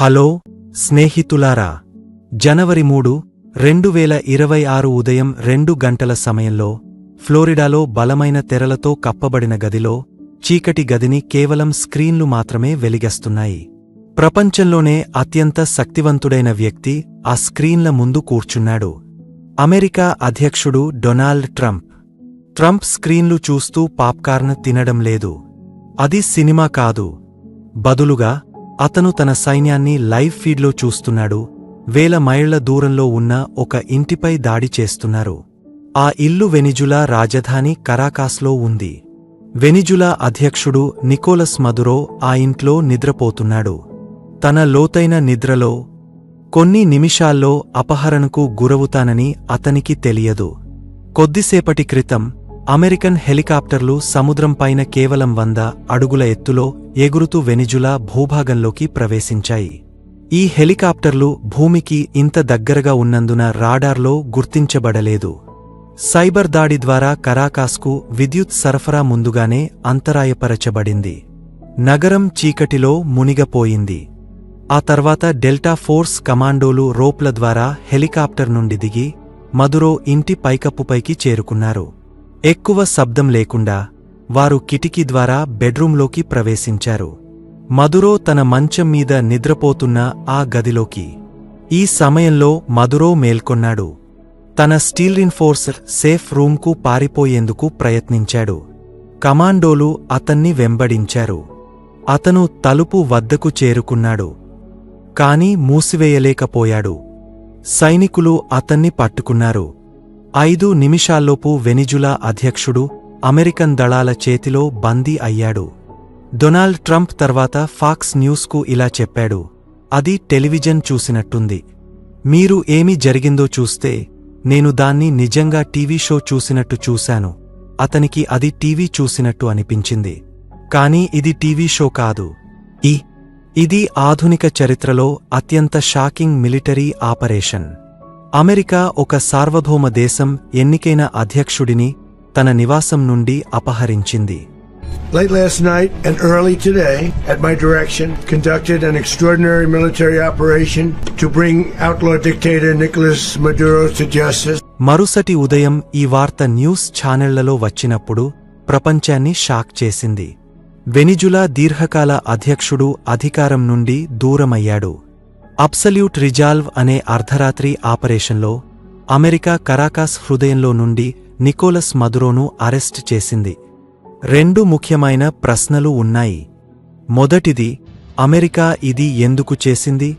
Hello స్నేహితులారా. జనవరి మూడు రెండు వేల ఇరవై ఆరు ఉదయం రెండు గంటల సమయంలో ఫ్లోరిడాలో బలమైన తెరలతో కప్పబడిన గదిలో చీకటి గదిని కేవలం స్క్రీన్లు మాత్రమే వెలిగస్తున్నాయి. ప్రపంచంలోనే అత్యంత శక్తివంతుడైన వ్యక్తి ఆ స్క్రీన్ల ముందు కూర్చున్నాడు. అమెరికా అధ్యక్షుడు డొనాల్డ్ ట్రంప్. ట్రంప్ స్క్రీన్లు చూస్తూ పాప్కార్న్ తినడం లేదు. అది సినిమా కాదు. బదులుగా అతను తన సైన్యాన్ని లైవ్ ఫీడ్లో చూస్తున్నాడు. వేల మైళ్ళ దూరంలో ఉన్న ఒక ఇంటిపై దాడి చేస్తున్నారు. ఆ ఇల్లు వెనిజులా రాజధాని కరాకాస్లో ఉంది. వెనిజులా అధ్యక్షుడు నికోలస్ మదురో ఆ ఇంట్లో నిద్రపోతున్నాడు. తన లోతైన నిద్రలో కొన్ని నిమిషాల్లో అపహరణకు గురవుతానని అతనికి తెలియదు. కొద్దిసేపటి క్రితం అమెరికన్ హెలికాప్టర్లు సముద్రంపైన కేవలం వంద అడుగుల ఎత్తులో ఎగురుతూ వెనిజులా భూభాగంలోకి ప్రవేశించాయి. ఈ హెలికాప్టర్లు భూమికి ఇంత దగ్గరగా ఉన్నందున రాడార్లో గుర్తించబడలేదు. సైబర్ దాడి ద్వారా కరాకాస్కు విద్యుత్ సరఫరా ముందుగానే అంతరాయపరచబడింది. నగరం చీకటిలో మునిగపోయింది. ఆ తర్వాత డెల్టా ఫోర్స్ కమాండోలు రోప్ల ద్వారా హెలికాప్టర్ నుండి దిగి మదురో ఇంటి పైకప్పుపైకి చేరుకున్నారు. ఎక్కువ శబ్దం లేకుండా వారు కిటికీ ద్వారా బెడ్రూంలోకి ప్రవేశించారు. మదురో తన మంచం మీద నిద్రపోతున్న ఆ గదిలోకి. ఈ సమయంలో మధురో మేల్కొన్నాడు. తన స్టీల్ ఇన్ఫోర్సర్ సేఫ్ రూమ్కు పారిపోయేందుకు ప్రయత్నించాడు. కమాండోలు అతన్ని వెంబడించారు. అతను తలుపు వద్దకు చేరుకున్నాడు. కాని మూసివేయలేకపోయాడు. సైనికులు అతన్ని పట్టుకున్నారు. ఐదు నిమిషాల్లోపు వెనిజులా అధ్యక్షుడు అమెరికన్ దళాల చేతిలో బందీ అయ్యాడు. డొనాల్డ్ ట్రంప్ తర్వాత ఫాక్స్ న్యూస్కు ఇలా చెప్పాడు అది టెలివిజన్ చూసినట్టుంది. మీరు ఏమి జరిగిందో చూస్తే నేను దాన్ని నిజంగా టీవీ షో చూసినట్టు చూశాను. అతనికి అది టీవీ చూసినట్టు అనిపించింది. కానీ ఇది టీవీ షో కాదు. ఈ ఇది ఆధునిక చరిత్రలో అత్యంత షాకింగ్ మిలిటరీ ఆపరేషన్. అమెరికా ఒక సార్వభౌమ దేశం ఎన్నికైన అధ్యక్షుడిని తన నివాసం నుండి అపహరించింది Late last night and early today, at my direction, conducted an extraordinary military operation to bring outlaw dictator Nicolas Maduro to justice. మరుసటి ఉదయం ఈ వార్త న్యూస్ ఛానళ్ళలో వచ్చినప్పుడు ప్రపంచాన్ని షాక్ చేసింది వెనిజులా దీర్ఘకాల అధ్యక్షుడు అధికారం నుండి దూరమయ్యాడు అబ్సల్యూట్ రిజాల్వ్ అనే అర్ధరాత్రి ఆపరేషన్లో అమెరికా కరాకాస్ హృదయంలో నుండి నికోలస్ మదురోను అరెస్ట్ చేసింది. రెండు ముఖ్యమైన ప్రశ్నలు ఉన్నాయి. మొదటిది అమెరికా ఇది ఎందుకు చేసింది?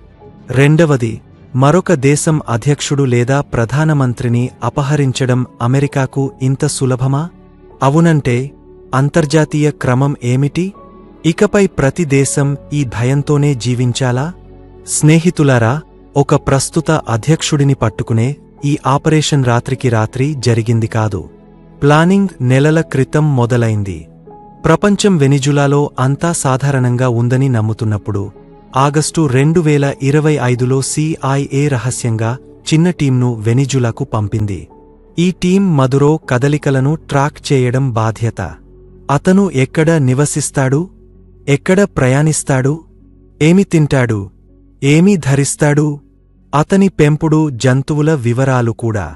రెండవది మరొక దేశం అధ్యక్షుడు లేదా ప్రధానమంత్రిని అపహరించడం అమెరికాకు ఇంత సులభమా? అవునంటే అంతర్జాతీయ క్రమం ఏమిటి? ఇకపై ప్రతి దేశం ఈ భయంతోనే జీవించాలా? స్నేహితులారా ఒక ప్రస్తుత అధ్యక్షుడిని పట్టుకునే ఈ ఆపరేషన్ రాత్రికి రాత్రి జరిగింది కాదు. ప్లానింగ్ నెలల క్రితం మొదలైంది. ప్రపంచం వెనిజులాలో అంతా సాధారణంగా ఉందని నమ్ముతున్నప్పుడు ఆగస్టు రెండు వేల ఇరవై ఐదులో సిఐఏ రహస్యంగా చిన్న టీంను వెనిజులాకు పంపింది. ఈ టీం మదురో కదలికలను ట్రాక్ చేయడం బాధ్యత. అతను ఎక్కడ నివసిస్తాడు? ఎక్కడ ప్రయాణిస్తాడు? ఏమి తింటాడు? ఏమీ ధరిస్తాడు? అతని పెంపుడు జంతువుల వివరాలు కూడా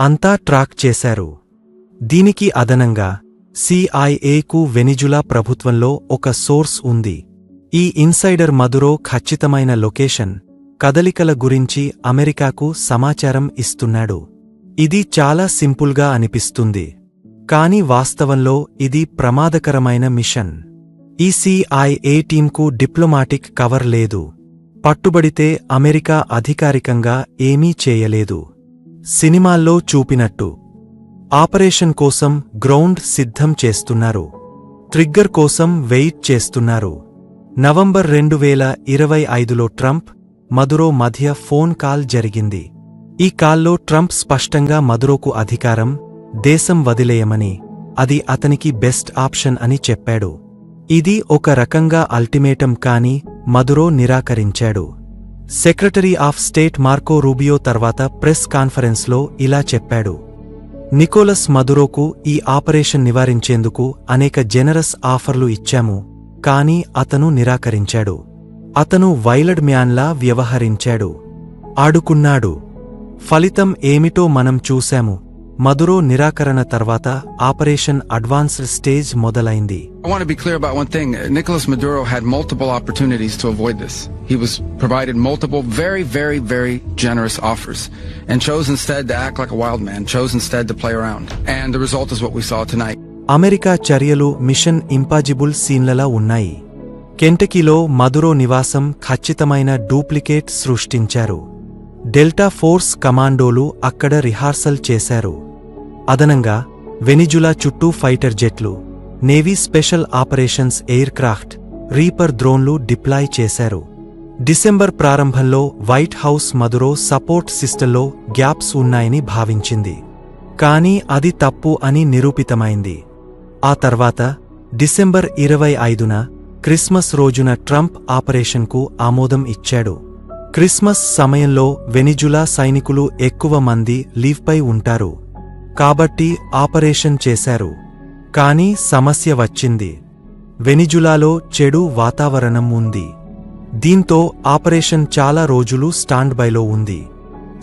అంతా ట్రాక్ చేశారు. దీనికి అదనంగా సిఐఏకు వెనిజులా ప్రభుత్వంలో ఒక సోర్స్ ఉంది. ఈ ఇన్సైడర్ మదురో ఖచ్చితమైన లొకేషన్ కదలికల గురించి అమెరికాకు సమాచారం ఇస్తున్నాడు. ఇది చాలా సింపుల్గా అనిపిస్తుంది. కాని వాస్తవంలో ఇది ప్రమాదకరమైన మిషన్. ఈ సిఐఏ టీంకు డిప్లొమాటిక్ కవర్ లేదు. పట్టుబడితే అమెరికా అధికారికంగా ఏమీ చేయలేదు. సినిమాల్లో చూపినట్టు ఆపరేషన్ కోసం గ్రౌండ్ సిద్ధం చేస్తున్నారు. ట్రిగ్గర్ కోసం వెయిట్ చేస్తున్నారు. నవంబర్ రెండు వేల ఇరవై ఐదులో ట్రంప్ మదురో మధ్య ఫోన్ కాల్ జరిగింది. ఈ కాల్లో ట్రంప్ స్పష్టంగా మదురోకు అధికారం దేశం వదిలేయమని అది అతనికి బెస్ట్ ఆప్షన్ అని చెప్పాడు. ఇది ఒక రకంగా అల్టిమేటం కాని Maduro నిరాకరించాడు. Secretary of state Marco Rubio తర్వాత ప్రెస్ కాన్ఫరెన్స్లో ఇలా చెప్పాడు. నికోలస్ మదురోకు ఈ ఆపరేషన్ నివారించేందుకు అనేక జెనరస్ ఆఫర్లు ఇచ్చాము కాని అతను నిరాకరించాడు. అతను వైలడ్ మ్యాన్లా వ్యవహరించాడు. ఆడుకున్నాడు. ఫలితం ఏమిటో మనం చూశాము. మదురో నిరాకరణ తర్వాత ఆపరేషన్ అడ్వాన్స్డ్ స్టేజ్ మొదలైంది I want to be clear about one thing. Nicolas Maduro had multiple opportunities to avoid this. He was provided multiple very, very, very generous offers and chose instead to act like a wild man, chose instead to play around. And the result is what we saw tonight. America చర్యలు mission impossible సీన్లలా ఉన్నాయి కెంటకీలో Maduro నివాసం ఖచ్చితమైన duplicate సృష్టించారు delta force కమాండోలు అక్కడ rehearsal చేశారు అదనంగా వెనిజులా చుట్టూ fighter జెట్లు navy special operations aircraft reaper డ్రోన్లు డిప్లాయ్ చేశారు. డిసెంబర్ ప్రారంభంలో వైట్ హౌస్ మదురో సపోర్ట్ సిస్టంలో గ్యాప్స్ ఉన్నాయని భావించింది. కానీ అది తప్పు అని నిరూపితమైంది. ఆ తర్వాత డిసెంబర్ ఇరవై ఐదున క్రిస్మస్ రోజున ట్రంప్ ఆపరేషన్కు ఆమోదం ఇచ్చాడు. క్రిస్మస్ సమయంలో వెనిజులా సైనికులు ఎక్కువ మంది లీవ్పై ఉంటారు. కాబట్టి ఆపరేషన్ చేశారు. కానీ సమస్య వచ్చింది. వెనిజులాలో చెడు వాతావరణం ఉంది. దీంతో ఆపరేషన్ చాలా రోజులు స్టాండ్ బైలో ఉంది.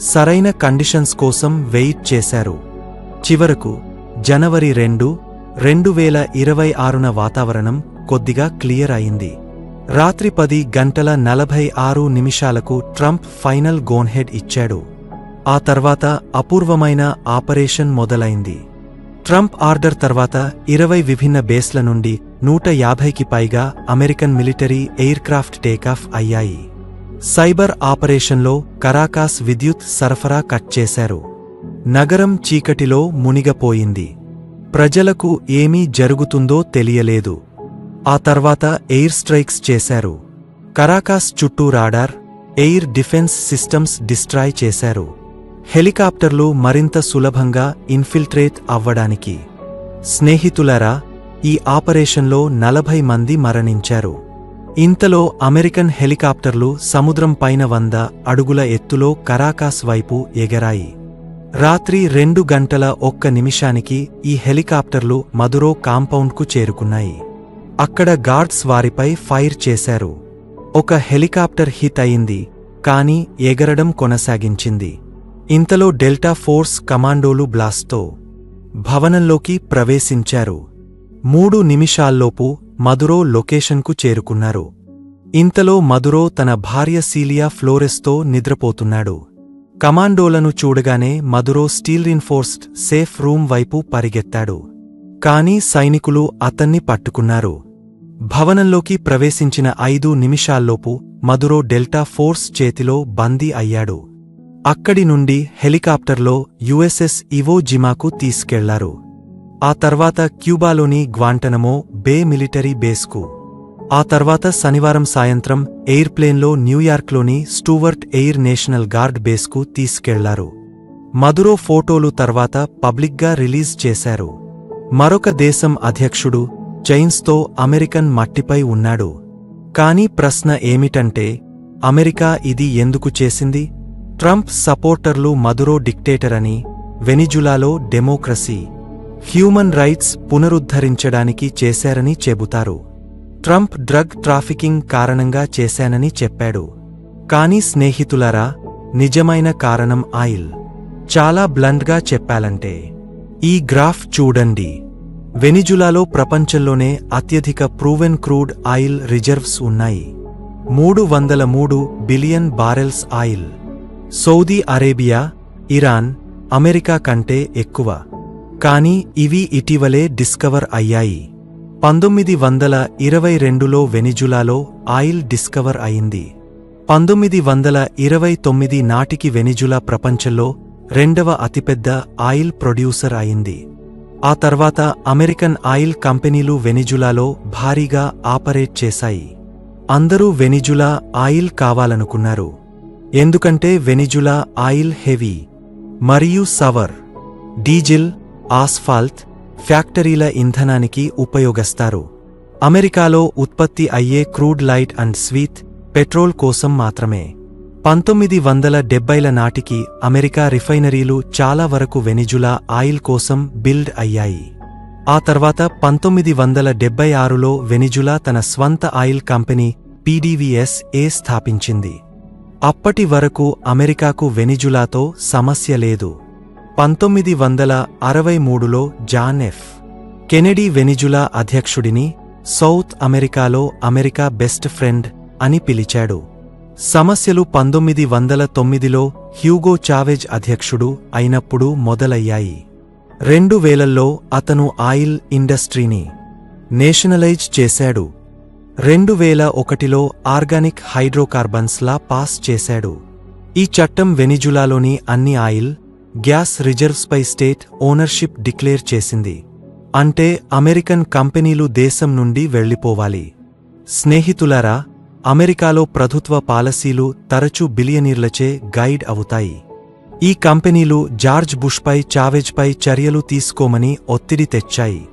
సరైన కండిషన్స్ కోసం వెయిట్ చేశారు. చివరకు జనవరి రెండు రెండు వేల ఇరవై ఆరున వాతావరణం కొద్దిగా క్లియర్ అయింది. రాత్రి పది గంటల నలభై ఆరు నిమిషాలకు ట్రంప్ ఫైనల్ గోన్హెడ్ ఇచ్చాడు. ఆ తర్వాత అపూర్వమైన ఆపరేషన్ మొదలైంది. ట్రంప్ ఆర్డర్ తర్వాత ఇరవై విభిన్న బేస్ల నుండి నూట యాభైకి పైగా American military aircraft take off అయ్యాయి. సైబర్ ఆపరేషన్లో కరాకాస్ విద్యుత్ సరఫరా కట్ చేశారు. నగరం చీకటిలో మునిగపోయింది. ప్రజలకు ఏమీ జరుగుతుందో తెలియలేదు. ఆ తర్వాత ఎయిర్ స్ట్రైక్స్ చేశారు. కరాకాస్ చుట్టూ radar air defence systems destroy చేశారు. హెలికాప్టర్లు మరింత సులభంగా ఇన్ఫిల్ట్రేట్ అవ్వడానికి. స్నేహితులరా ఈ ఆపరేషన్లో నలభై మంది మరణించారు. ఇంతలో అమెరికన్ హెలికాప్టర్లు సముద్రం పైన వంద అడుగుల ఎత్తులో కరాకాస్ వైపు ఎగరాయి. రాత్రి రెండు గంటల ఒక్క నిమిషానికి ఈ హెలికాప్టర్లు మధురో కాంపౌండ్కు చేరుకున్నాయి. అక్కడ గార్డ్స్ వారిపై ఫైర్ చేశారు. ఒక హెలికాప్టర్ హిట్ అయింది కానీ ఎగరడం కొనసాగించింది. ఇంతలో డెల్టా ఫోర్స్ కమాండోలు బ్లాస్ట్తో భవనంలోకి ప్రవేశించారు. మూడు నిమిషాల్లోపు మధురో లొకేషన్కు చేరుకున్నారు. ఇంతలో మధురో తన భార్య సీలియా ఫ్లోరెస్తో నిద్రపోతున్నాడు. కమాండోలను చూడగానే Maduro steel reinforced safe room వైపు పరిగెత్తాడు. కాని సైనికులు అతన్ని పట్టుకున్నారు. భవనంలోకి ప్రవేశించిన ఐదు నిమిషాల్లోపు మధురో డెల్టా ఫోర్స్ చేతిలో బందీ అయ్యాడు. అక్కడి నుండి హెలికాప్టర్లో యుఎస్ఎస్ ఇవో జిమాకు తీసుకెళ్ళారు. ఆ తర్వాత క్యూబాలోని గ్వాంటనమో బే మిలిటరీ బేస్కు. ఆ తర్వాత శనివారం సాయంత్రం ఎయిర్ప్లేన్లో న్యూయార్క్లోని స్టూవర్ట్ ఎయిర్ నేషనల్ గార్డ్ బేస్కు తీసుకెళ్ళారు. మధురో ఫోటోలు తర్వాత పబ్లిక్గా రిలీజ్ చేశారు. మరొక దేశం అధ్యక్షుడు చైన్స్తో అమెరికన్ మట్టిపై ఉన్నాడు. కానీ ప్రశ్న ఏమిటంటే అమెరికా ఇది ఎందుకు చేసింది? ట్రంప్ సపోర్టర్లు మదురో డిక్టేటర్ అని వెనిజులాలో డెమోక్రసీ హ్యూమన్ రైట్స్ పునరుద్ధరించడానికి చేశారని చెబుతారు. ట్రంప్ డ్రగ్ ట్రాఫికింగ్ కారణంగా చేశానని చెప్పాడు. కానీ స్నేహితులారా నిజమైన కారణం ఆయిల్. చాలా బ్లండ్గా చెప్పాలంటే ఈ గ్రాఫ్ చూడండి. వెనిజులాలో ప్రపంచంలోనే అత్యధిక ప్రూవెన్ క్రూడ్ ఆయిల్ రిజర్వ్స్ ఉన్నాయి. మూడు వందల మూడు billion barrels oil. Saudi Arabia Iran America కంటే ఎక్కువ. కానీ ఇవి ఇటీవలే డిస్కవర్ అయ్యాయి. పంతొమ్మిది వందల ఇరవై రెండులో వెనిజులాలో ఆయిల్ డిస్కవర్ అయింది. పంతొమ్మిది వందల ఇరవై తొమ్మిది నాటికి వెనిజులా ప్రపంచంలో రెండవ అతిపెద్ద ఆయిల్ ప్రొడ్యూసర్ అయింది. ఆ తర్వాత అమెరికన్ ఆయిల్ కంపెనీలు వెనిజులాలో భారీగా ఆపరేట్ చేశాయి. అందరూ వెనిజులా ఆయిల్ కావాలనుకున్నారు. ఎందుకంటే వెనిజులా ఆయిల్ హెవీ మరియు సవర్ డీజిల్ ఆస్ఫాల్ట్ ఫ్యాక్టరీల ఇంధనానికి ఉపయోగిస్తారు. అమెరికాలో ఉత్పత్తి అయ్యే crude light and sweet petrol కోసం మాత్రమే. పంతొమ్మిది వందల డెబ్బైల నాటికి అమెరికా రిఫైనరీలు చాలా వరకు వెనిజులా ఆయిల్ కోసం బిల్డ్ అయ్యాయి. ఆ తర్వాత పంతొమ్మిది వందల డెబ్బై ఆరులో వెనిజులా తన స్వంత ఆయిల్ కంపెనీ పీడీవీఎస్ఏ ఏ స్థాపించింది. అప్పటి వరకు అమెరికాకు వెనిజులాతో సమస్య లేదు. పంతొమ్మిది వందల అరవై మూడులో జాన్ ఎఫ్. కెనెడీ వెనిజులా అధ్యక్షుడిని సౌత్ అమెరికాలో అమెరికా బెస్ట్ ఫ్రెండ్ అని పిలిచాడు. సమస్యలు పంతొమ్మిది వందల తొమ్మిదిలో హ్యూగో చావెజ్ అధ్యక్షుడు అయినప్పుడు మొదలయ్యాయి. రెండు వేలల్లో అతను ఆయిల్ ఇండస్ట్రీని నేషనలైజ్ చేశాడు. రెండు వేల ఒకటిలో ఆర్గానిక్ హైడ్రోకార్బన్స్ లా పాస్ చేశాడు. ఈ చట్టం వెనిజులాలోని అన్ని ఆయిల్ గ్యాస్ రిజర్వ్స్పై స్టేట్ ఓనర్షిప్ డిక్లేర్ చేసింది. అంటే అమెరికన్ కంపెనీలు దేశం నుండి వెళ్ళిపోవాలి స్నేహితులారా అమెరికాలో ప్రభుత్వ పాలసీలు తరచూ బిలియనీర్లచే గైడ్ అవుతాయి. ఈ కంపెనీలు జార్జ్ బుష్పై చావెజ్పై చర్యలు తీసుకోమని ఒత్తిడి తెచ్చాయి.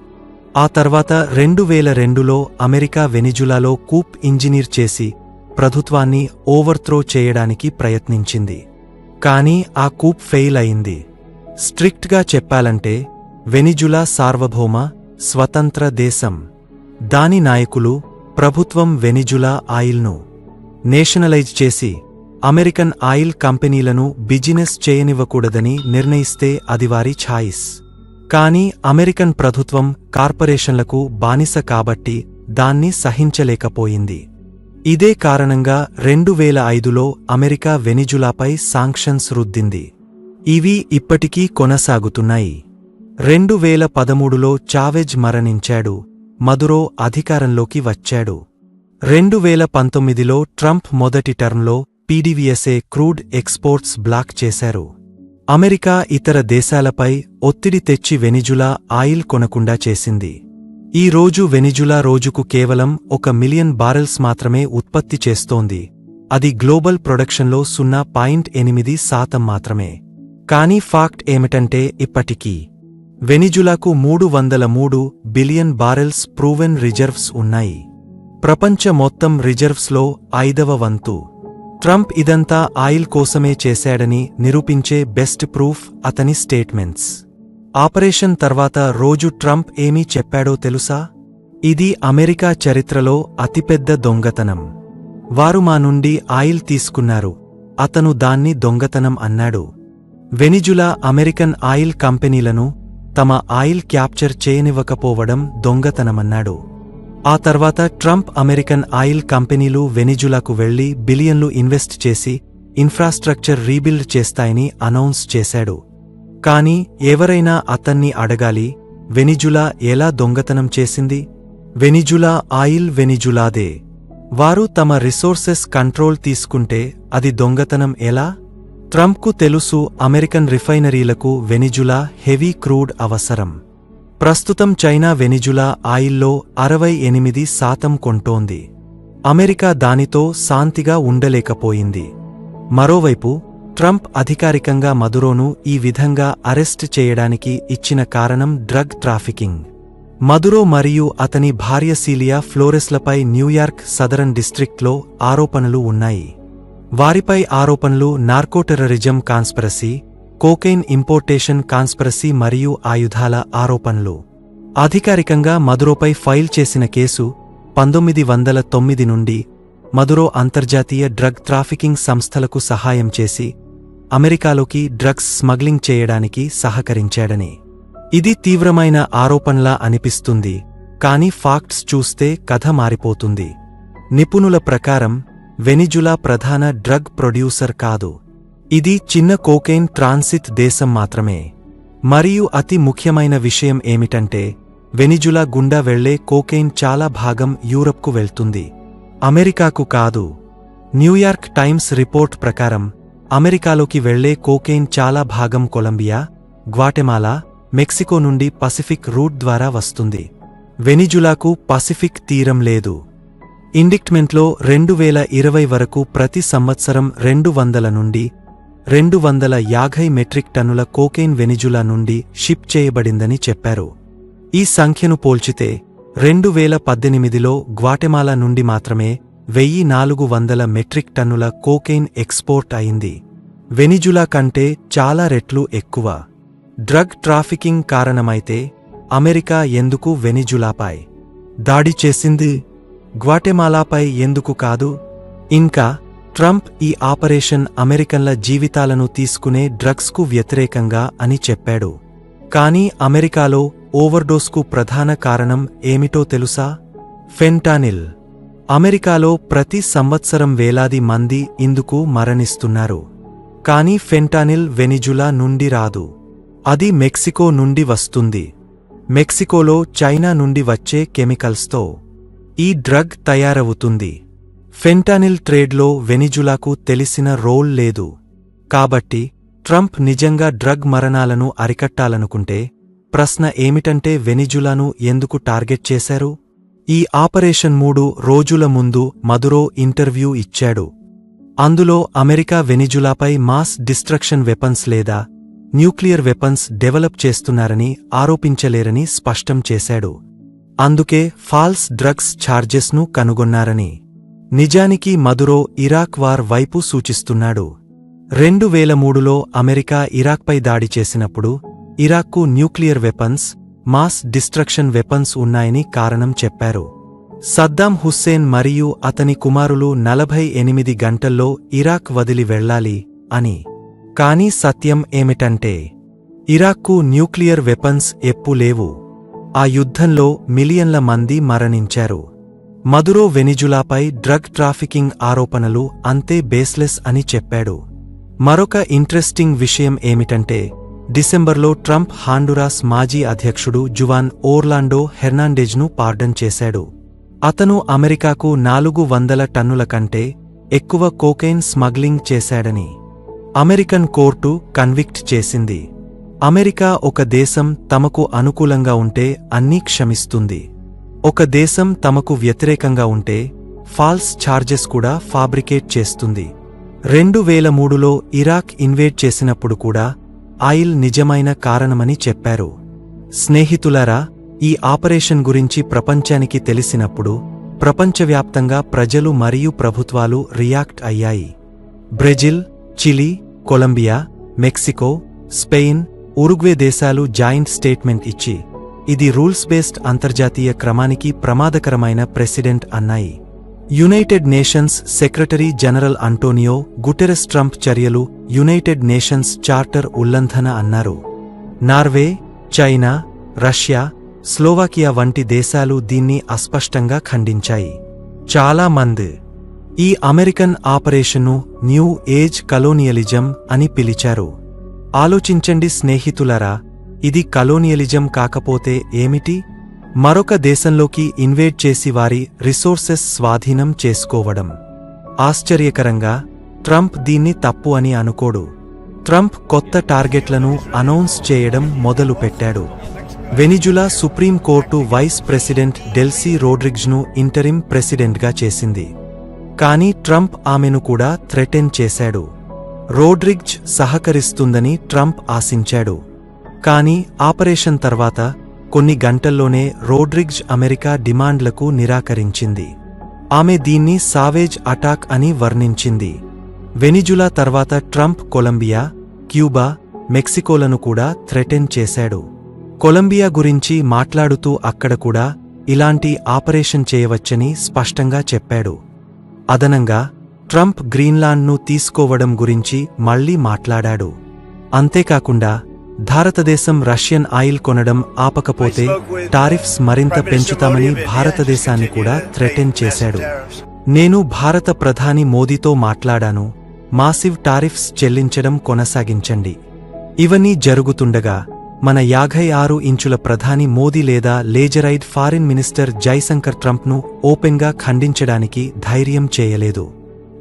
ఆ తర్వాత రెండు వేల రెండులో అమెరికా వెనిజులాలో కూప్ ఇంజనీర్ చేసి ప్రభుత్వాన్ని ఓవర్త్రో చేయడానికి ప్రయత్నించింది. కానీ ఆ కూప్ ఫెయిల్ అయింది. స్ట్రిక్ట్గా చెప్పాలంటే వెనిజులా సార్వభౌమ స్వతంత్ర దేశం. దాని నాయకులు ప్రభుత్వం వెనిజులా ఆయిల్ను నేషనలైజ్ చేసి అమెరికన్ ఆయిల్ కంపెనీలను బిజినెస్ చేయనివ్వకూడదని నిర్ణయిస్తే అది వారి ఛాయిస్. కానీ అమెరికన్ ప్రభుత్వం కార్పొరేషన్లకు బానిస కాబట్టి దాన్ని సహించలేకపోయింది. ఇదే కారణంగా రెండు వేల ఐదులో అమెరికా వెనిజులాపై సాంక్షన్స్ రుద్దింది. ఇవి ఇప్పటికీ కొనసాగుతున్నాయి. రెండు వేల పదమూడులో చావెజ్ మరణించాడు. మదురో అధికారంలోకి వచ్చాడు. రెండు వేల పంతొమ్మిదిలో ట్రంప్ మొదటి టర్మ్లో పీడీవీఎస్ఏ క్రూడ్ ఎక్స్పోర్ట్స్ బ్లాక్ చేశారు. అమెరికా ఇతర దేశాలపై ఒత్తిడి తెచ్చి వెనిజులా ఆయిల్ కొనకుండా చేసింది. ఈ రోజు వెనిజులా రోజుకు కేవలం ఒక మిలియన్ బారెల్స్ మాత్రమే ఉత్పత్తి చేస్తోంది. అది గ్లోబల్ ప్రొడక్షన్లో సున్నా పాయింట్ ఎనిమిది శాతం మాత్రమే. కానీ ఫాక్ట్ ఏమిటంటే ఇప్పటికీ వెనిజులాకు మూడు వందల మూడు బిలియన్ బారెల్స్ ప్రూవెన్ రిజర్వ్స్ ఉన్నాయి. ప్రపంచ మొత్తం రిజర్వ్స్లో ఐదవ వంతు. ట్రంప్ ఇదంతా ఆయిల్ కోసమే చేశాడని నిరూపించే బెస్ట్ ప్రూఫ్ అతని స్టేట్మెంట్స్. ఆపరేషన్ తర్వాత రోజు ట్రంప్ ఏమీ చెప్పాడో తెలుసా? ఇది అమెరికా చరిత్రలో అతిపెద్ద దొంగతనం. వారు మా నుండి ఆయిల్ తీసుకున్నారు. అతను దాన్ని దొంగతనం అన్నాడు. వెనిజులా అమెరికన్ ఆయిల్ కంపెనీలను తమ ఆయిల్ క్యాప్చర్ చేయనివ్వకపోవడం దొంగతనమన్నాడు. ఆ తర్వాత ట్రంప్ అమెరికన్ ఆయిల్ కంపెనీలు వెనిజులాకు వెళ్ళి బిలియన్లు ఇన్వెస్ట్ చేసి ఇన్ఫ్రాస్ట్రక్చర్ రీబిల్డ్ చేస్తాయని అనౌన్స్ చేశాడు. కాని ఎవరైనా అతన్ని అడగాలి వెనిజులా ఎలా దొంగతనం చేసింది? వెనిజులా ఆయిల్ వెనిజులాదే. వారు తమ రిసోర్సెస్ కంట్రోల్ తీసుకుంటే అది దొంగతనం ఎలా? ట్రంప్కు తెలుసు అమెరికన్ రిఫైనరీలకు వెనిజులా హెవీ క్రూడ్ అవసరం. ప్రస్తుతం చైనా వెనిజులా ఆయిల్లో అరవై ఎనిమిది శాతం కొంటోంది. అమెరికా దానితో శాంతిగా ఉండలేకపోయింది. మరోవైపు ట్రంప్ అధికారికంగా మదురోను ఈ విధంగా అరెస్ట్ చేయడానికి ఇచ్చిన కారణం డ్రగ్ ట్రాఫికింగ్. మదురో మరియు అతని భార్య సీలియా ఫ్లోరెస్లపై న్యూయార్క్ సదరన్ డిస్ట్రిక్ట్లో ఆరోపణలు ఉన్నాయి. వారిపై ఆరోపణలు narcoterrorism conspiracy cocaine importation conspiracy మరియు ఆయుధాల ఆరోపణలు. అధికారికంగా మదురోపై ఫైల్ చేసిన కేసు పంతొమ్మిది వందల తొమ్మిది నుండి మదురో అంతర్జాతీయ డ్రగ్ ట్రాఫికింగ్ సంస్థలకు సహాయం చేసి అమెరికాలోకి డ్రగ్స్ స్మగ్లింగ్ చేయడానికి సహకరించాడని. ఇది తీవ్రమైన ఆరోపణలా అనిపిస్తుంది కాని ఫాక్ట్స్ చూస్తే కథ మారిపోతుంది. నిపుణుల ప్రకారం వెనిజులా ప్రధాన డ్రగ్ ప్రొడ్యూసర్ కాదు. ఇది చిన్న కోకెయిన్ ట్రాన్సిట్ దేశం మాత్రమే. మరియు అతి ముఖ్యమైన విషయం ఏమిటంటే వెనిజులా గుండా వెళ్ళే కోకెయిన్ చాలా భాగం యూరప్కు వెళ్తుంది. అమెరికాకు కాదు. న్యూయార్క్ టైమ్స్ రిపోర్ట్ ప్రకారం అమెరికాలోకి వెళ్ళే కోకెయిన్ చాలా భాగం కొలంబియా గ్వాటెమాలా మెక్సికో నుండి పసిఫిక్ రూట్ ద్వారా వస్తుంది. వెనిజులాకు పసిఫిక్ తీరం లేదు. ఇండిక్ట్మెంట్లో రెండు వేల ఇరవై వరకు ప్రతి సంవత్సరం రెండు వందల నుండి రెండు వందల యాభై మెట్రిక్ టన్నుల కోకెయిన్ వెనిజులా నుండి షిప్ చేయబడిందని చెప్పారు. ఈ సంఖ్యను పోల్చితే రెండు వేల పద్దెనిమిదిలో గ్వాటెమాలా నుండి మాత్రమే వెయ్యి నాలుగు వందల మెట్రిక్ టన్నుల కోకెయిన్ ఎక్స్పోర్ట్ అయింది. వెనిజులా కంటే చాలా రెట్లు ఎక్కువ. డ్రగ్ ట్రాఫికింగ్ కారణమైతే అమెరికా ఎందుకు వెనిజులాపై దాడి చేసింది? గ్వాటెమాలాపై ఎందుకు కాదు? ఇంకా ట్రంప్ ఈ ఆపరేషన్ అమెరికన్ల జీవితాలను తీసుకునే డ్రగ్స్కు వ్యతిరేకంగా అని చెప్పాడు. కానీ అమెరికాలో ఓవర్డోస్కు ప్రధాన కారణం ఏమిటో తెలుసా? ఫెంటానిల్. అమెరికాలో ప్రతి సంవత్సరం వేలాది మంది ఇందుకు మరణిస్తున్నారు. కానీ ఫెంటానిల్ వెనిజులా నుండి రాదు. అది మెక్సికో నుండి వస్తుంది. మెక్సికోలో చైనా నుండి వచ్చే కెమికల్స్తో ఈ డ్రగ్ తయారవుతుంది. ఫెంటానిల్ ట్రేడ్లో వెనిజులాకు తెలిసిన రోల్ లేదు. కాబట్టి ట్రంప్ నిజంగా డ్రగ్ మరణాలను అరికట్టాలనుకుంటే ప్రశ్న ఏమిటంటే వెనిజులాను ఎందుకు టార్గెట్ చేశారు? ఈ ఆపరేషన్ మూడు రోజుల ముందు మదురో ఇంటర్వ్యూ ఇచ్చాడు. అందులో అమెరికా వెనిజులాపై మాస్ డిస్ట్రక్షన్ వెపన్స్ లేదా న్యూక్లియర్ వెపన్స్ డెవలప్ చేస్తున్నారని ఆరోపించలేరని స్పష్టం చేశాడు. అందుకే ఫాల్స్ డ్రగ్స్ ఛార్జెస్ను కనుగొన్నారని. నిజానికి మదురో ఇరాక్ వార్ వైపు సూచిస్తున్నాడు. రెండు వేల మూడులో అమెరికా ఇరాక్పై దాడి చేసినప్పుడు ఇరాక్కు nuclear weapons mass destruction weapons ఉన్నాయని కారణం చెప్పారు. సద్దాం హుస్సేన్ మరియు అతని కుమారులు నలభై ఎనిమిది గంటల్లో ఇరాక్ వదిలి వెళ్ళాలి అని. కానీ సత్యం ఏమిటంటే ఇరాక్కు న్యూక్లియర్ వెపన్స్ ఎప్పు లేవు. ఆ యుద్ధంలో మిలియన్ల మంది మరణించారు. మదురో వెనిజులాపై డ్రగ్ ట్రాఫికింగ్ ఆరోపణలు అంతే బేస్లెస్ అని చెప్పాడు. మరొక ఇంట్రెస్టింగ్ విషయం ఏమిటంటే డిసెంబర్లో ట్రంప్ హాండురాస్ మాజీ అధ్యక్షుడు జువాన్ ఓర్లాండో హెర్నాండెజ్ను పార్డన్ చేశాడు. అతను అమెరికాకు నాలుగు వందల టన్నుల కంటే ఎక్కువ కోకైన్ స్మగ్లింగ్ చేశాడని అమెరికన్ కోర్టు కన్విక్ట్ చేసింది. అమెరికా ఒక దేశం తమకు అనుకూలంగా ఉంటే అన్నీ క్షమిస్తుంది. ఒక దేశం తమకు వ్యతిరేకంగా ఉంటే ఫాల్స్ ఛార్జెస్ కూడా ఫాబ్రికేట్ చేస్తుంది. రెండు వేల మూడులో ఇరాక్ ఇన్వేడ్ చేసినప్పుడు కూడా ఆయిల్ నిజమైన కారణమని చెప్పారు. స్నేహితులారా ఈ ఆపరేషన్ గురించి ప్రపంచానికి తెలిసినప్పుడు ప్రపంచవ్యాప్తంగా ప్రజలు మరియు ప్రభుత్వాలు రియాక్ట్ అయ్యాయి. Brazil Chile Colombia Mexico Spain Uruguay దేశాలు జాయింట్ స్టేట్మెంట్ ఇచ్చి ఇది రూల్స్ బేస్డ్ అంతర్జాతీయ క్రమానికి ప్రమాదకరమైన ప్రెసిడెంట్ అన్నాయి. United Nations secretary general Antonio Guterres Trump చర్యలు యునైటెడ్ నేషన్స్ చార్టర్ ఉల్లంఘన అన్నారు. నార్వే చైనా రష్యా స్లోవాకియా వంటి దేశాలు దీన్ని అస్పష్టంగా ఖండించాయి. చాలా మంది ఈ అమెరికన్ ఆపరేషన్ను న్యూ ఏజ్ కలోనియలిజం అని పిలిచారు. ఆలోచించండి స్నేహితులరా ఇది కలోనియలిజం కాకపోతే ఏమిటి? మరొక దేశంలోకి ఇన్వేట్ చేసి వారి రిసోర్సెస్ స్వాధీనం చేసుకోవడం. ఆశ్చర్యకరంగా ట్రంప్ దీన్ని తప్పు అని అనుకోడు. ట్రంప్ కొత్త టార్గెట్లను అనౌన్స్ చేయడం మొదలుపెట్టాడు. Venezuela supreme court vice president Delcy రోడ్రిగ్జ్ను interim ప్రెసిడెంట్గా చేసింది. కానీ ట్రంప్ ఆమెను కూడా థ్రెటెన్ చేశాడు. రోడ్రిగ్జ్ సహకరిస్తుందని ట్రంప్ ఆశించాడు. కానీ ఆపరేషన్ తర్వాత కొన్ని గంటల్లోనే రోడ్రిగ్జ్ అమెరికా డిమాండ్లకు నిరాకరించింది. ఆమె దీన్ని సావేజ్ అటాక్ అని వర్ణించింది. వెనిజులా తర్వాత ట్రంప్ కొలంబియా క్యూబా మెక్సికోలను కూడా థ్రెటెన్ చేశాడు. కొలంబియా గురించి మాట్లాడుతూ అక్కడ కూడా ఇలాంటి ఆపరేషన్ చేయవచ్చని స్పష్టంగా చెప్పాడు. అదనంగా ట్రంప్ గ్రీన్లాండ్ను తీసుకోవడం గురించి మళ్ళీ మాట్లాడాడు. అంతేకాకుండా భారతదేశం రష్యన్ ఆయిల్ కొనడం ఆపకపోతే టారిఫ్స్ మరింత పెంచుతామని భారతదేశాన్ని కూడా థ్రెటెన్ చేశాడు. నేను భారత ప్రధాని మోదీతో మాట్లాడాను. మాసివ్ టారిఫ్స్ చెల్లించడం కొనసాగించండి. ఇవన్నీ జరుగుతుండగా మన యాభై ఆరు ఇంచుల ప్రధాని మోదీ లేదా లేజరైడ్ ఫారిన్ మినిస్టర్ జైశంకర్ ట్రంప్ను ఓపెన్గా ఖండించడానికి ధైర్యం చేయలేదు.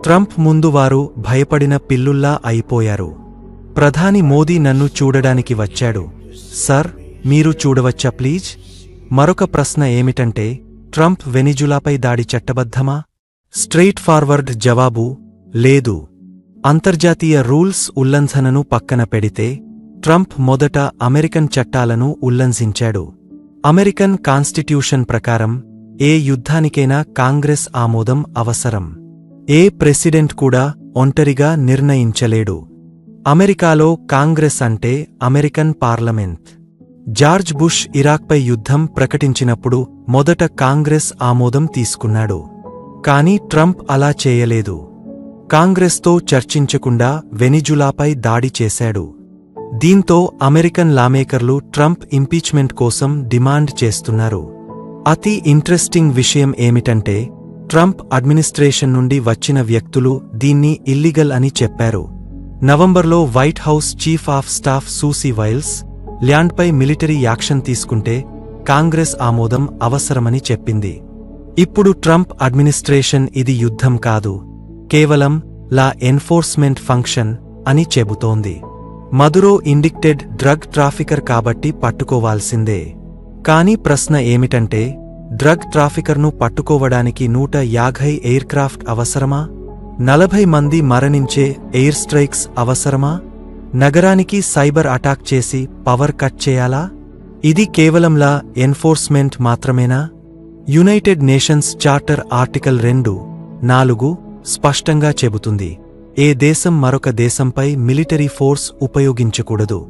ట్రంప్ ముందు వారు భయపడిన పిల్లుల్లా అయిపోయారు. ప్రధాని మోదీ నన్ను చూడడానికి వచ్చాడు. సర్ మీరు చూడవచ్చా ప్లీజ్? మరొక ప్రశ్న ఏమిటంటే ట్రంప్ వెనిజులాపై దాడి చట్టబద్ధమా? స్ట్రెయిట్ ఫార్వర్డ్ జవాబు లేదు. అంతర్జాతీయ రూల్స్ ఉల్లంఘనను పక్కన పెడితే ట్రంప్ మొదట అమెరికన్ చట్టాలను ఉల్లంఘించాడు. అమెరికన్ కాన్స్టిట్యూషన్ ప్రకారం ఏ యుద్ధానికైనా కాంగ్రెస్ ఆమోదం అవసరం. ఏ ప్రెసిడెంట్ కూడా ఒంటరిగా నిర్ణయించలేడు. అమెరికాలో కాంగ్రెస్ అంటే అమెరికన్ పార్లమెంట్. జార్జ్ బుష్ ఇరాక్పై యుద్ధం ప్రకటించినప్పుడు మొదట కాంగ్రెస్ ఆమోదం తీసుకున్నాడు. కానీ ట్రంప్ అలా చేయలేదు. కాంగ్రెస్తో చర్చించకుండా వెనిజులాపై దాడి చేశాడు. దీంతో అమెరికన్ లామేకర్లు ట్రంప్ ఇంపీచ్మెంట్ కోసం డిమాండ్ చేస్తున్నారు. అతి ఇంట్రెస్టింగ్ విషయం ఏమిటంటే ట్రంప్ అడ్మినిస్ట్రేషన్ నుండి వచ్చిన వ్యక్తులు దీన్ని ఇల్లీగల్ అని చెప్పారు. నవంబర్లో White House chief of staff Susie Wiles ల్యాండ్పై military action తీసుకుంటే కాంగ్రెస్ ఆమోదం అవసరమని చెప్పింది. ఇప్పుడు ట్రంప్ అడ్మినిస్ట్రేషన్ ఇది యుద్ధం కాదు కేవలం లా ఎన్ఫోర్స్మెంట్ ఫంక్షన్ అని చెబుతోంది. మదురో ఇండిక్టెడ్ డ్రగ్ ట్రాఫికర్ కాబట్టి పట్టుకోవాల్సిందే. కానీ ప్రశ్న ఏమిటంటే డ్రగ్ ట్రాఫికర్ను పట్టుకోవడానికి నూట యాభై ఎయిర్క్రాఫ్ట్ అవసరమా? నలభై మంది మరణించే ఎయిర్ స్ట్రైక్స్ అవసరమా? నగరానికి సైబర్ అటాక్ చేసి పవర్ కట్ చేయాలా? ఇది కేవలంలా ఎన్ఫోర్స్మెంట్ మాత్రమేనా? యునైటెడ్ నేషన్స్ చార్టర్ ఆర్టికల్ రెండు నాలుగు స్పష్టంగా చెబుతుంది. ఏ దేశం మరొక దేశంపై మిలిటరీ ఫోర్స్ ఉపయోగించకూడదు.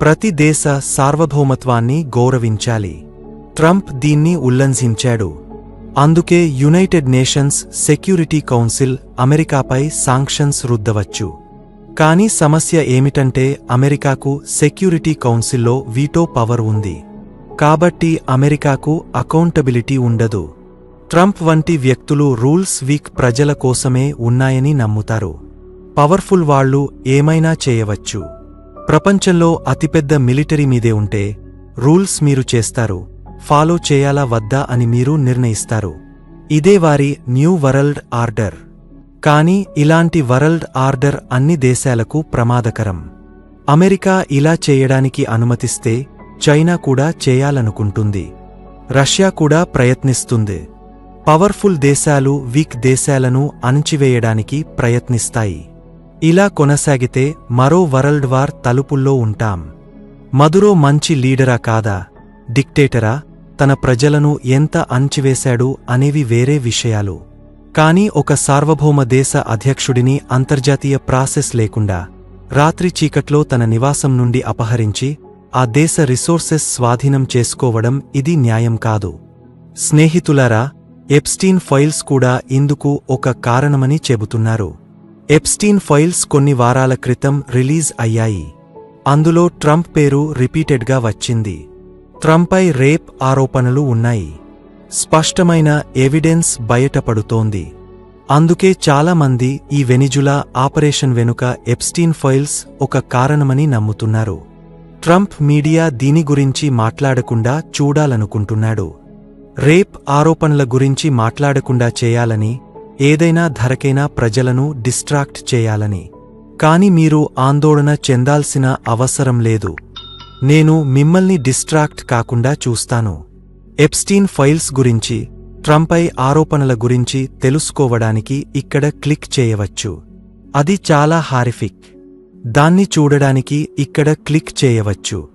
ప్రతి దేశ సార్వభౌమత్వాన్ని గౌరవించాలి. ట్రంప్ దీన్ని ఉల్లంఘించాడు. అందుకే యునైటెడ్ నేషన్స్ సెక్యూరిటీ కౌన్సిల్ అమెరికాపై సాంక్షన్స్ రుద్దవచ్చు. కానీ సమస్య ఏమిటంటే అమెరికాకు సెక్యూరిటీ కౌన్సిల్లో వీటో పవర్ ఉంది. కాబట్టి అమెరికాకు అకౌంటబిలిటీ ఉండదు. ట్రంప్ వంటి వ్యక్తులు రూల్స్ వీక్ ప్రజల కోసమే ఉన్నాయని నమ్ముతారు. పవర్ఫుల్ వాళ్ళు ఏమైనా చేయవచ్చు. ప్రపంచంలో అతిపెద్ద మిలిటరీ మీదే ఉంటే రూల్స్ మీరు చేస్తారు. ఫాలో చేయాలా వద్దా అని మీరు నిర్ణయిస్తారు. ఇదే వారి న్యూ వరల్డ్ ఆర్డర్. కానీ ఇలాంటి వరల్డ్ ఆర్డర్ అన్ని దేశాలకు ప్రమాదకరం. అమెరికా ఇలా చేయడానికి అనుమతిస్తే చైనా కూడా చేయాలనుకుంటుంది. రష్యా కూడా ప్రయత్నిస్తుంది. పవర్ఫుల్ దేశాలు వీక్ దేశాలను అణచివేయడానికి ప్రయత్నిస్తాయి. ఇలా కొనసాగితే మరో వరల్డ్ వార్ తలుపుల్లో ఉంటాం. మదురో మంచి లీడరా కాదా? డిక్టేటరా? తన ప్రజలను ఎంత అణచివేశాడు అనేవి వేరే విషయాలు. కాని ఒక సార్వభౌమ దేశ అధ్యక్షుడిని అంతర్జాతీయ ప్రాసెస్ లేకుండా రాత్రి చీకట్లో తన నివాసం నుండి అపహరించి ఆ దేశ రిసోర్సెస్ స్వాధీనం చేసుకోవడం ఇది న్యాయం కాదు. స్నేహితులారా ఎప్స్టీన్ ఫైల్స్ కూడా ఇందుకు ఒక కారణమని చెబుతున్నారు. ఎప్స్టీన్ ఫైల్స్ కొన్ని వారాల క్రితం రిలీజ్ అయ్యాయి. అందులో ట్రంప్ పేరు రిపీటెడ్గా వచ్చింది. ట్రంప్పై రేప్ ఆరోపణలు ఉన్నాయి. స్పష్టమైన ఎవిడెన్స్ బయటపడుతోంది. అందుకే చాలామంది ఈ వెనిజులా ఆపరేషన్ వెనుక ఎప్స్టీన్ ఫైల్స్ ఒక కారణమని నమ్ముతున్నారు. ట్రంప్ మీడియా దీని గురించి మాట్లాడకుండా చూడాలనుకుంటున్నాడు. రేప్ ఆరోపణల గురించి మాట్లాడకుండా చేయాలని ఏదైనా ధరకైనా ప్రజలను డిస్ట్రాక్ట్ చేయాలని. కాని మీరు ఆందోళన చెందాల్సిన అవసరం లేదు. నేను మిమ్మల్ని డిస్ట్రాక్ట్ కాకుండా చూస్తాను. ఎప్స్టీన్ ఫైల్స్ గురించి ట్రంపై ఆరోపణల గురించి తెలుసుకోవడానికి ఇక్కడ క్లిక్ చేయవచ్చు. అది చాలా హారిఫిక్. దాన్ని చూడడానికి ఇక్కడ క్లిక్ చేయవచ్చు.